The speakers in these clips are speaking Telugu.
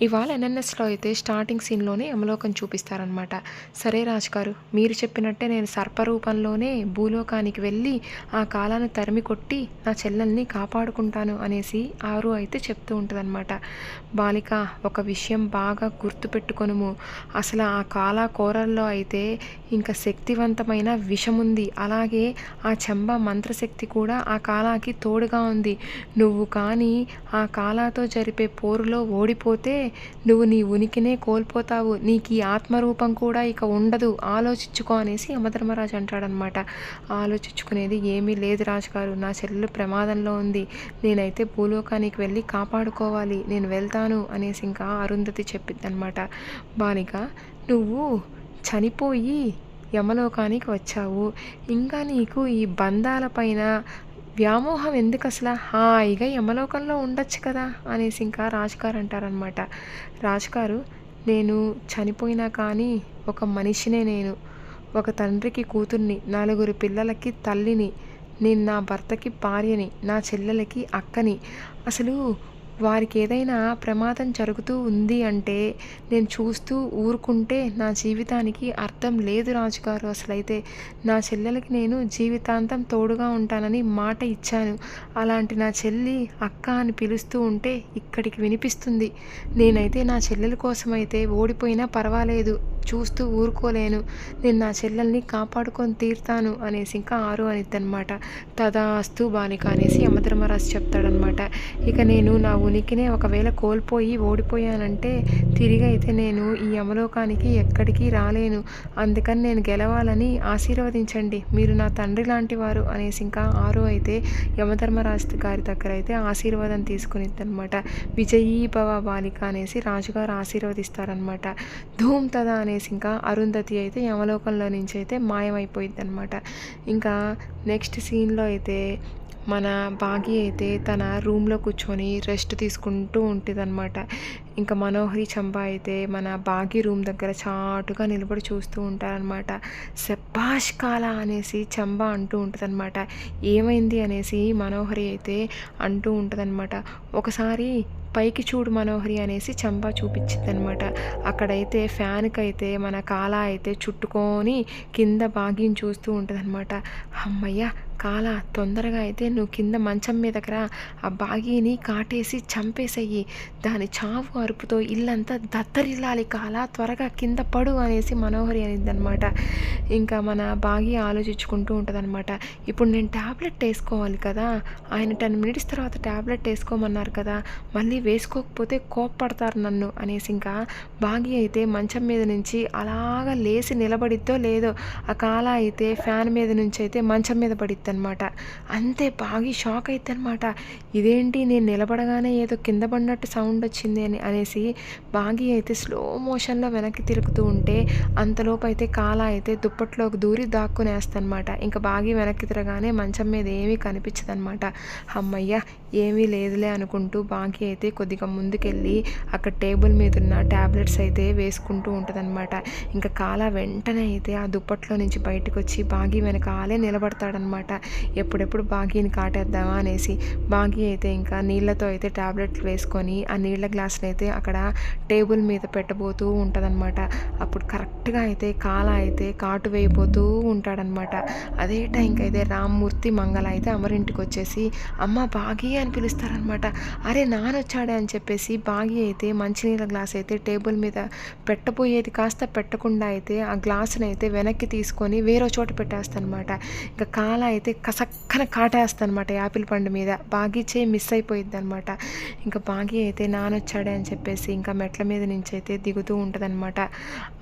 ఇవాళ ఎన్ఎన్ఎస్లో అయితే స్టార్టింగ్ సీన్లోనే యమలోకం చూపిస్తారనమాట సరే రాజుగారు మీరు చెప్పినట్టే నేను సర్పరూపంలోనే భూలోకానికి వెళ్ళి ఆ కాలాన్ని తరిమి కొట్టి నా చెల్లెల్ని కాపాడుకుంటాను అనేసి ఆరు అయితే చెప్తూ ఉంటుందన్నమాట. బాలిక ఒక విషయం బాగా గుర్తుపెట్టుకొనుము. అసలు ఆ కాల కోరల్లో అయితే ఇంకా శక్తివంతమైన విషముంది. అలాగే ఆ చెంబ మంత్రశక్తి కూడా ఆ కాలాకి తోడుగా ఉంది. నువ్వు కానీ ఆ కాలాతో జరిపే పోరులో ఓడిపోతే నువ్వు నీ ఉనికినే కోల్పోతావు నీకు ఈ ఆత్మరూపం కూడా ఇక ఉండదు ఆలోచించుకో అనేసి యమధర్మరాజు అంటాడనమాట ఆలోచించుకునేది ఏమీ లేదు రాజుగారు నా చెల్లెలు ప్రమాదంలో ఉంది నేనైతే భూలోకానికి వెళ్ళి కాపాడుకోవాలి నేను వెళ్తాను అనేసి ఇంకా అరుంధతి చెప్పిద్ది అనమాట బాలిక నువ్వు చనిపోయి యమలోకానికి వచ్చావు ఇంకా నీకు ఈ బంధాలపైన వ్యామోహం ఎందుకు అసలు? హాయిగా యమలోకంలో ఉండొచ్చు కదా అనేసి ఇంకా రాజుగారు అంటారనమాట రాజుగారు నేను చనిపోయినా కానీ ఒక మనిషినే నేను. ఒక తండ్రికి కూతుర్ని నలుగురు పిల్లలకి తల్లిని నేను నా భర్తకి భార్యని నా చెల్లెలకి అక్కని. అసలు వారికి ఏదైనా ప్రమాదం జరుగుతూ ఉంది అంటే నేను చూస్తూ ఊరుకుంటే నా జీవితానికి అర్థం లేదు రాజుగారు. అసలైతే నా చెల్లెలకి నేను జీవితాంతం తోడుగా ఉంటానని మాట ఇచ్చాను. అలాంటి నా చెల్లి అక్క అని పిలుస్తూ ఉంటే ఇక్కడికి వినిపిస్తుంది. నేనైతే నా చెల్లెల కోసమైతే ఓడిపోయినా పర్వాలేదు. చూస్తూ ఊరుకోలేను. నేను నా చెల్లెల్ని కాపాడుకొని తీరుతాను అనేసి ఇంకా ఆరు అనిద్దనమాట తదాస్తు బాలిక అనేసి యమధర్మరాజు చెప్తాడనమాట ఇక నేను నా ఉనికినే ఒకవేళ కోల్పోయి ఓడిపోయానంటే తిరిగి అయితే నేను ఈ యమలోకానికి ఎక్కడికి రాలేను. అందుకని నేను గెలవాలని ఆశీర్వదించండి. మీరు నా తండ్రి లాంటి వారు అనేసి ఇంకా ఆరు అయితే యమధర్మరాజు గారి దగ్గర అయితే ఆశీర్వాదం తీసుకునిద్దనమాట విజయీ భవ బాలిక అనేసి రాజుగారు ఆశీర్వదిస్తారనమాట ధూమ్ తదా అనేసి ఇంకా అరుంధతి అయితే యమలోకంలో నుంచి అయితే మాయమైపోయింది అనమాట ఇంకా నెక్స్ట్ సీన్లో అయితే మన బాగి అయితే తన రూమ్లో కూర్చొని రెస్ట్ తీసుకుంటూ ఉంటుందన్నమాట. ఇంకా మనోహరి చంప అయితే మన బాగి రూమ్ దగ్గర చాటుగా నిలబడి చూస్తూ ఉంటారనమాట సెబ్బాష్ కాల అనేసి చంబ అంటూ ఉంటుందన్నమాట. ఏమైంది అనేసి మనోహరి అయితే అంటూ ఉంటుందన్నమాట. ఒకసారి పైకి చూడు మనోహరి అనేసి చంపా చూపించిందనమాట అక్కడైతే ఫ్యాన్కి అయితే మన కాలా అయితే చుట్టుకొని కింద బాగిని చూస్తూ ఉంటుందన్నమాట. అమ్మయ్య కాల తొందరగా అయితే నువ్వు కింద మంచం మీదకి రా. ఆ బాగీని కాటేసి చంపేసేయి. దాని చావు అరుపుతో ఇల్లంతా దత్తరిల్లాలి కాల త్వరగా కింద పడు అనేసి మనోహరి అనమాట ఇంకా మన బాగి ఆలోచించుకుంటూ ఉంటుందన్నమాట. ఇప్పుడు నేను ట్యాబ్లెట్ వేసుకోవాలి కదా ఆయన టెన్ మినిట్స్ తర్వాత ట్యాబ్లెట్ వేసుకోమన్నారు కదా మళ్ళీ వేసుకోకపోతే కోప్పడతారు నన్ను అనేసి ఇంకా బాగి అయితే మంచం మీద నుంచి అలాగా లేచి నిలబడిద్దో లేదో ఆ కాల అయితే ఫ్యాన్ మీద నుంచి అయితే మంచం మీద పడిద్ది అనమాట అంతే బాగా షాక్ అయితే అనమాట ఇదేంటి నేను నిలబడగానే ఏదో కింద పడినట్టు సౌండ్ వచ్చింది అని అనేసి బాగి అయితే స్లో మోషన్లో వెనక్కి తిరుగుతూ ఉంటే అంతలోపు అయితే కాల అయితే దుప్పట్లోకి దూరి దాక్కునేస్తనమాట ఇంకా బాగి వెనక్కి తిరగానే మంచం మీద ఏమీ కనిపించదనమాట అమ్మయ్య ఏమీ లేదులే అనుకుంటూ బాగి అయితే కొద్దిగా ముందుకెళ్ళి అక్కడ టేబుల్ మీద ఉన్న ట్యాబ్లెట్స్ అయితే వేసుకుంటూ ఉంటుందన్నమాట. ఇంకా కాల వెంటనే అయితే ఆ దుప్పట్లో నుంచి బయటకు వచ్చి బాగి వెనకాలే నిలబడతాడనమాట ఎప్పుడెప్పుడు బాగీని కాటేద్దామా అనేసి బాగీ అయితే ఇంకా నీళ్ళతో అయితే ట్యాబ్లెట్లు వేసుకొని ఆ నీళ్ళ గ్లాసులు అయితే అక్కడ టేబుల్ మీద పెట్టబోతూ ఉంటుందన్నమాట. అప్పుడు కరెక్ట్గా అయితే కాల అయితే కాటు వేయబోతూ ఉంటాడనమాట అదే టైంకి అయితే రామ్మూర్తి మంగళ అయితే అమరింటికి వచ్చేసి అమ్మ బాగీ అని పిలుస్తారనమాట. అరే నానొచ్చాడే అని చెప్పేసి బాగి అయితే మంచినీళ్ళ గ్లాస్ అయితే టేబుల్ మీద పెట్టబోయేది కాస్త పెట్టకుండా అయితే ఆ గ్లాసుని అయితే వెనక్కి తీసుకొని వేరే చోట పెట్టేస్తానమాట. ఇంకా కాల అయితే కసక్కన కాటేస్తానమాట యాపిల్ పండు మీద. బాగి చేయి మిస్ అయిపోయింది అనమాట ఇంకా బాగి అయితే నానొచ్చాడే అని చెప్పేసి ఇంకా మెట్ల మీద నుంచి అయితే దిగుతూ ఉంటుందన్నమాట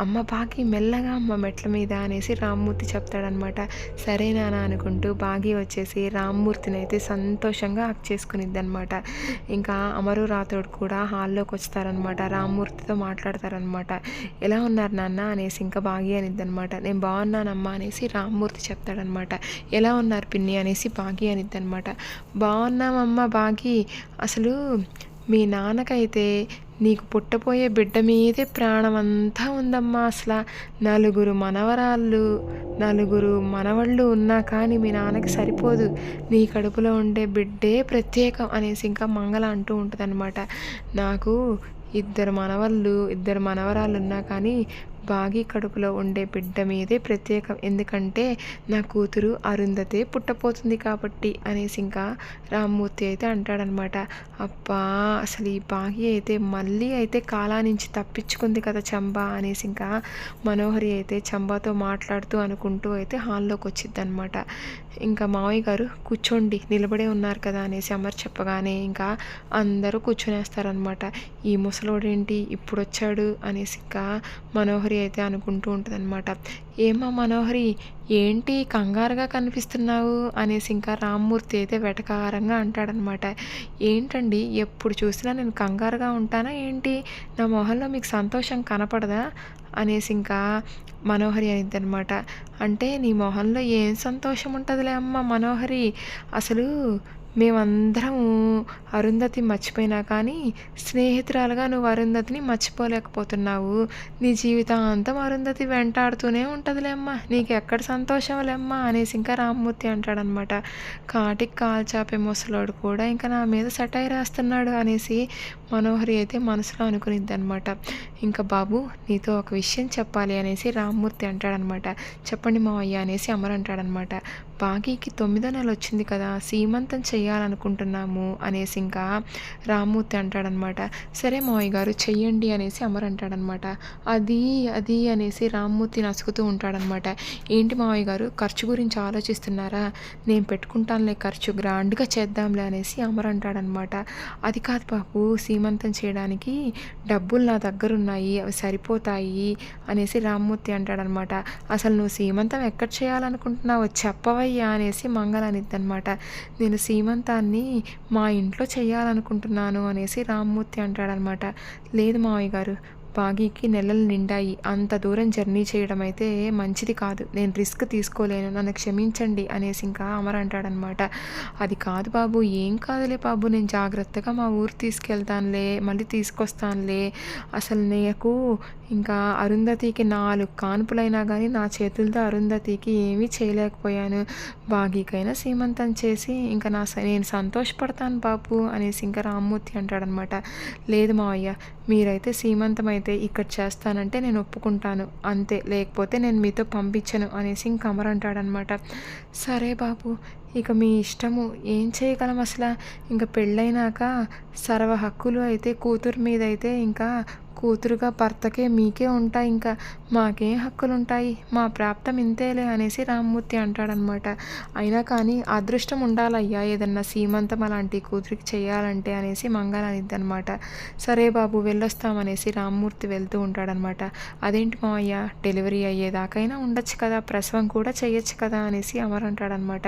అమ్మ బాగి మెల్లగా అమ్మ మెట్ల మీద అనేసి రామ్మూర్తి చెప్తాడనమాట. సరే నానా అనుకుంటూ బాగి వచ్చేసి రామ్మూర్తిని అయితే సంతోషంగా హక్ చేసుకునిద్ది అనమాట ఇంకా అమరు రాతోడు కూడా హాల్లోకి వస్తారనమాట రామ్మూర్తితో మాట్లాడతారనమాట ఎలా ఉన్నారు నాన్న? అనేసి ఇంకా బాగి అనిద్ది అనమాట నేను బాగున్నానమ్మా అనేసి రామ్మూర్తి చెప్తాడనమాట ఎలా ఉన్నారు పిన్ని? అనేసి బాగి అనిద్ది అనమాట బాగున్నామమ్మ బాగి. అసలు మీ నాన్నకైతే నీకు పుట్టపోయే బిడ్డ మీదే ప్రాణం అంతా ఉందమ్మా అసలు. నలుగురు మనవరాళ్ళు నలుగురు మనవళ్ళు ఉన్నా కానీ మీ నాన్నకి సరిపోదు. నీ కడుపులో ఉండే బిడ్డే ప్రత్యేకం అనేసి ఇంకా మంగళ అంటూ ఉంటుంది నాకు ఇద్దరు మనవళ్ళు ఇద్దరు మనవరాళ్ళు ఉన్నా కానీ బాగి కడుపులో ఉండే బిడ్డ మీదే ప్రత్యేకం. ఎందుకంటే నా కూతురు అరుంధతే పుట్టపోతుంది కాబట్టి అనేసి ఇంకా రామ్మూర్తి అయితే అంటాడనమాట. అబ్బా అసలు ఈ బాగి అయితే మళ్ళీ అయితే కాలా నుంచి తప్పించుకుంది కదా చంబా అనేసి ఇంకా మనోహరి అయితే చంబాతో మాట్లాడుతూ అనుకుంటూ అయితే హాల్లోకి వచ్చింది అనమాట. ఇంకా మావయ్య గారు కూర్చోండి నిలబడే ఉన్నారు కదా అనేసి అమర్ చెప్పగానే ఇంకా అందరూ కూర్చొనేస్తారనమాట ఈ ముసలోడేంటి? ఇప్పుడు వచ్చాడు అనేసి ఇంకా మనోహరి అయితే అనుకుంటూ ఉంటుంది అనమాట ఏమా మనోహరి ఏంటి కంగారుగా కనిపిస్తున్నావు? అనేసి ఇంకా రామ్మూర్తి అయితే వెటకారంగా అంటాడనమాట ఏంటండి? ఎప్పుడు చూసినా నేను కంగారుగా ఉంటానా ఏంటి? నా మొహంలో మీకు సంతోషం కనపడదా? అనేసి ఇంకా మనోహరి అనిద్ది అనమాట అంటే నీ మొహంలో ఏం సంతోషం ఉంటుందిలే అమ్మ మనోహరి? అసలు మేమందరము అరుంధతి మర్చిపోయినా కానీ స్నేహితురాలుగా నువ్వు అరుంధతిని మర్చిపోలేకపోతున్నావు. నీ జీవితాంతం అరుంధతి వెంటాడుతూనే ఉంటుందిలేమ్మా నీకు ఎక్కడ సంతోషంలేమ్మా అనేసి ఇంకా రామ్మూర్తి అంటాడనమాట. కాటికి కాలు చాపే ముసలోడు కూడా ఇంకా నా మీద సెటై రాస్తున్నాడు అనేసి మనోహరి అయితే మనసులో అనుకునిద్ది అనమాట ఇంకా బాబు నీతో ఒక విషయం చెప్పాలి అనేసి రామ్మూర్తి అంటాడనమాట. చెప్పండి మావయ్య అనేసి అమర్ అంటాడనమాట. బాగీకి తొమ్మిదో నెల వచ్చింది కదా సీమంతం చేయాలనుకుంటున్నాము అనేసి ఇంకా రామ్మూర్తి అంటాడనమాట. సరే మావయ్య గారు చెయ్యండి అనేసి అమర్ అంటాడనమాట. అది అది అనేసి రామ్మూర్తి నసుకుతూ ఉంటాడనమాట. ఏంటి మావయ్య గారు ఖర్చు గురించి ఆలోచిస్తున్నారా? నేను పెట్టుకుంటానులే ఖర్చు గ్రాండ్గా చేద్దాంలే అనేసి అమర్ అంటాడనమాట. అది కాదు బాబు సీమంతం చేయడానికి డబ్బులు నా దగ్గర ఉన్నాయి అవి సరిపోతాయి అనేసి రామ్మూర్తి అంటాడనమాట. అసలు నువ్వు సీమంతం ఎక్కడ చేయాలనుకుంటున్నావు చెప్పవయ్య. అనేసి మంగళ అనమాట నేను సీమంతాన్ని మా ఇంట్లో చేయాలనుకుంటున్నాను అనేసి రామ్మూర్తి అంటాడనమాట లేదు మావయ్య గారు బాగీకి నెలలు నిండాయి. అంత దూరం జర్నీ చేయడం అయితే మంచిది కాదు. నేను రిస్క్ తీసుకోలేను. నన్ను క్షమించండి అనేసి ఇంకా అమర్ అంటాడనమాట అది కాదు బాబు ఏం కాదులే బాబు. నేను జాగ్రత్తగా మా ఊరు తీసుకెళ్తానులే మళ్ళీ తీసుకొస్తానులే. అసలు నాకు ఇంకా అరుంధతికి నాలుగు కాన్పులైనా కానీ నా చేతులతో అరుంధతికి ఏమీ చేయలేకపోయాను. బాగీకైనా సీమంతం చేసి ఇంకా నా నేను సంతోషపడతాను బాబు అనేసి ఇంకా రామ్మూర్తి అంటాడనమాట. లేదు మావయ్య మీరైతే సీమంతం అయితే ఇక్కడ చేస్తానంటే నేను ఒప్పుకుంటాను. అంతే లేకపోతే నేను మీతో పంపించను అనేసి ఇంక అమర్ అంటాడనమాట. సరే బాబు ఇక మీ ఇష్టము. ఏం చేయగలం అసలు? ఇంకా పెళ్ళైనాక సర్వ హక్కులు అయితే కూతురు మీద అయితే ఇంకా కూతురుగా భర్తకే మీకే ఉంటాయి ఇంకా మాకేం హక్కులు ఉంటాయి మా ప్రాప్తం ఇంతేలే అనేసి రామ్మూర్తి అంటాడనమాట. అయినా కానీ అదృష్టం ఉండాలయ్యా ఏదన్నా సీమంతం అలాంటి కూతురికి చేయాలంటే అనేసి మంగళ అనిద్ది అనమాట సరే బాబు వెళ్ళొస్తామనేసి రామ్మూర్తి వెళ్తూ ఉంటాడనమాట. అదేంటి మావయ్య డెలివరీ అయ్యేదాకైనా ఉండొచ్చు కదా ప్రసవం కూడా చేయొచ్చు కదా అనేసి అమర్ అంటాడనమాట.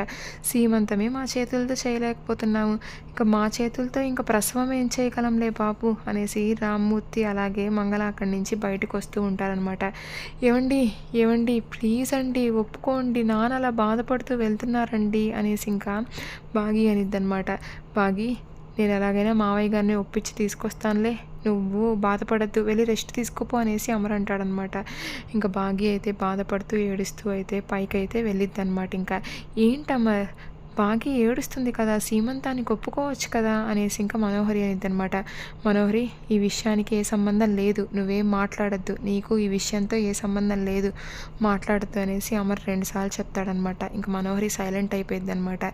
సీమంతమే మా చేతులతో చేయలేకపోతున్నాము ఇంకా మా చేతులతో ఇంకా ప్రసవం ఏం చేయగలంలే బాబు అనేసి రామ్మూర్తి అలాగే మంగళ అక్కడి నుంచి బయటకు వస్తూ ఉంటారనమాట ఏమండి ఏమండి ప్లీజ్ అండి ఒప్పుకోండి నాన్న అలా బాధపడుతూ వెళ్తున్నారండి అనేసి ఇంకా బాగి అనిద్దనమాట బాగి నేను ఎలాగైనా మావయ్య గారిని ఒప్పించి తీసుకొస్తానులే నువ్వు బాధపడద్దు వెళ్ళి రెస్ట్ తీసుకోపో అనేసి అమర్ అంటాడనమాట ఇంకా బాగి అయితే బాధపడుతూ ఏడుస్తూ అయితే పైకి అయితే వెళ్ళిద్ది అనమాట ఇంకా ఏంటమ్మర్ బాగి ఏడుస్తుంది కదా సీమంతానికి ఒప్పుకోవచ్చు కదా అనేసి ఇంకా మనోహరి అనిద్దనమాట మనోహరి ఈ విషయానికి ఏ సంబంధం లేదు. నువ్వేం మాట్లాడద్దు. నీకు ఈ విషయంతో ఏ సంబంధం లేదు. మాట్లాడద్దు అనేసి అమర్ రెండుసార్లు చెప్తాడనమాట. ఇంకా మనోహరి సైలెంట్ అయిపోయింది అనమాట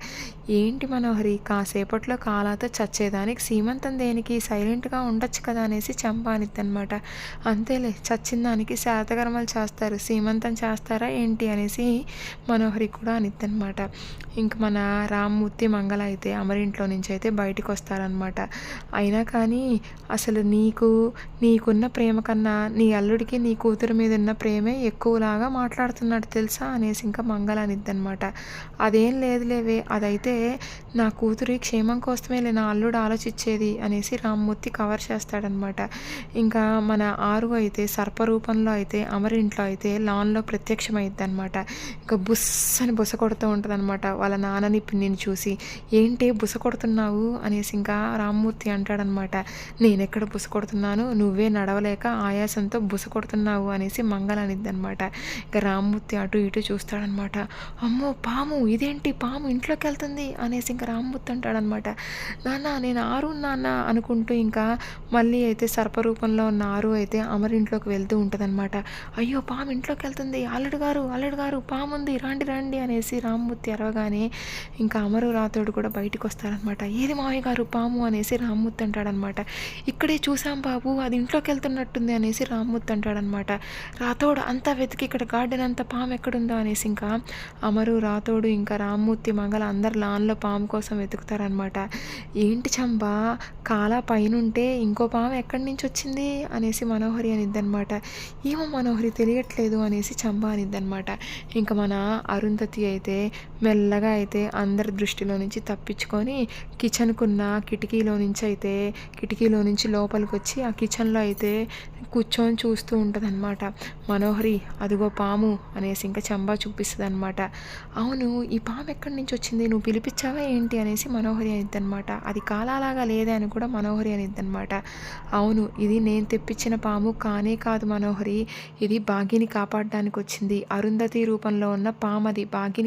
ఏంటి మనోహరి కాసేపట్లో కాలాతో చచ్చేదానికి సీమంతం దేనికి సైలెంట్గా ఉండొచ్చు కదా అనేసి చంపానిద్దనమాట అంతేలే చచ్చిన దానికి శాతకర్మలు చేస్తారు. సీమంతం చేస్తారా ఏంటి? అనేసి మనోహరి కూడా అనిద్ది అనమాట ఇంక మన రామ్మూర్తి మంగళ అయితే అమరింట్లో నుంచి అయితే బయటకు వస్తారనమాట అయినా కానీ అసలు నీకు నీకున్న ప్రేమ కన్నా నీ అల్లుడికి నీ కూతురు మీద ఉన్న ప్రేమే ఎక్కువలాగా మాట్లాడుతున్నాడు తెలుసా అనేసి ఇంకా మంగళ అనిద్దనమాట అదేం లేదులేవే అదైతే నా కూతురి క్షేమం కోసమేలే నా అల్లుడు ఆలోచించేది అనేసి రామ్మూర్తి కవర్ చేస్తాడనమాట ఇంకా మన ఆరు అయితే సర్పరూపంలో అయితే అమరింట్లో అయితే లాన్లో ప్రత్యక్షమైద్ది అనమాట ఇంకా బుస్ అని బుస కొడుతూ ఉంటుంది అనమాట వాళ్ళ నాన్నని పిన్నిని చూసి ఏంటి బుస కొడుతున్నావు? అనేసి ఇంకా రామ్మూర్తి అంటాడనమాట. నేనెక్కడ బుస కొడుతున్నాను? నువ్వే నడవలేక ఆయాసంతో బుస కొడుతున్నావు? అనేసి మంగళ అనిద్దనమాట ఇంకా రామ్మూర్తి అటు ఇటు చూస్తాడనమాట. అమ్మో పాము! ఇదేంటి పాము? ఇంట్లోకి వెళ్తుంది అనేసి ఇంకా రామ్మూర్తి అంటాడనమాట. నాన్న నేను ఆరు నాన్న అనుకుంటూ ఇంకా మళ్ళీ అయితే సర్పరూపంలో ఉన్న ఆరు అయితే అమరింట్లోకి వెళ్తూ ఉంటుందన్నమాట అయ్యో పాము ఇంట్లోకి వెళ్తుంది అల్లుడు గారు అల్లుడు గారు పాము ఉంది రండి రండి అనేసి రామ్మూర్తి అరవగానే ఇంకా అమరురాతుడు కూడా బయటకు వస్తారనమాట ఏది మామయ్య గారు పాము? అనేసి రామ్మూర్తి అంటాడనమాట. ఇక్కడే చూసాం బాబు అది ఇంట్లోకి వెళ్తున్నట్టుంది అనేసి రామ్మూర్తి అంటాడనమాట. రాతోడు అంతా వెతికి ఇక్కడ గార్డెన్ అంతా పాము ఎక్కడుందో అనేసి ఇంకా అమరు రాతోడు ఇంకా రామ్మూర్తి మంగళ అందరు లాన్లో పాము కోసం వెతుకుతారనమాట. ఏంటి చంబా కాలా పైనుంటే ఇంకో పాము ఎక్కడి నుంచి వచ్చింది అనేసి మనోహరి అనిద్దనమాట. ఏమో మనోహరి తెలియట్లేదు అనేసి చంబా అనిద్దనమాట. ఇంకా మన అరుంధతి అయితే మెల్లగా అయితే అందరి దృష్టిలో నుంచి తప్పించుకొని కిచెన్కున్న కిటికీలో నుంచి అయితే కిటికీలో నుంచి లోపలికి వచ్చి ఆ కిచెన్లో అయితే కూర్చొని చూస్తూ ఉంటుందన్నమాట. మనోహరి అదిగో పాము అనేసి ఇంకా చంబా చూపిస్తుంది అనమాట అవును ఈ పాము ఎక్కడి నుంచి వచ్చింది? నువ్వు పిలిపించావా ఏంటి? అనేసి మనోహరి అనిద్దనమాట అది కాలాలాగా లేదే అని కూడా మనోహరి అనిద్దనమాట అవును ఇది నేను తెప్పించిన పాము కానే కాదు మనోహరి. ఇది భాగ్యని కాపాడడానికి వచ్చింది అరుంధతి రూపంలో ఉన్న పాము అది భాగ్యని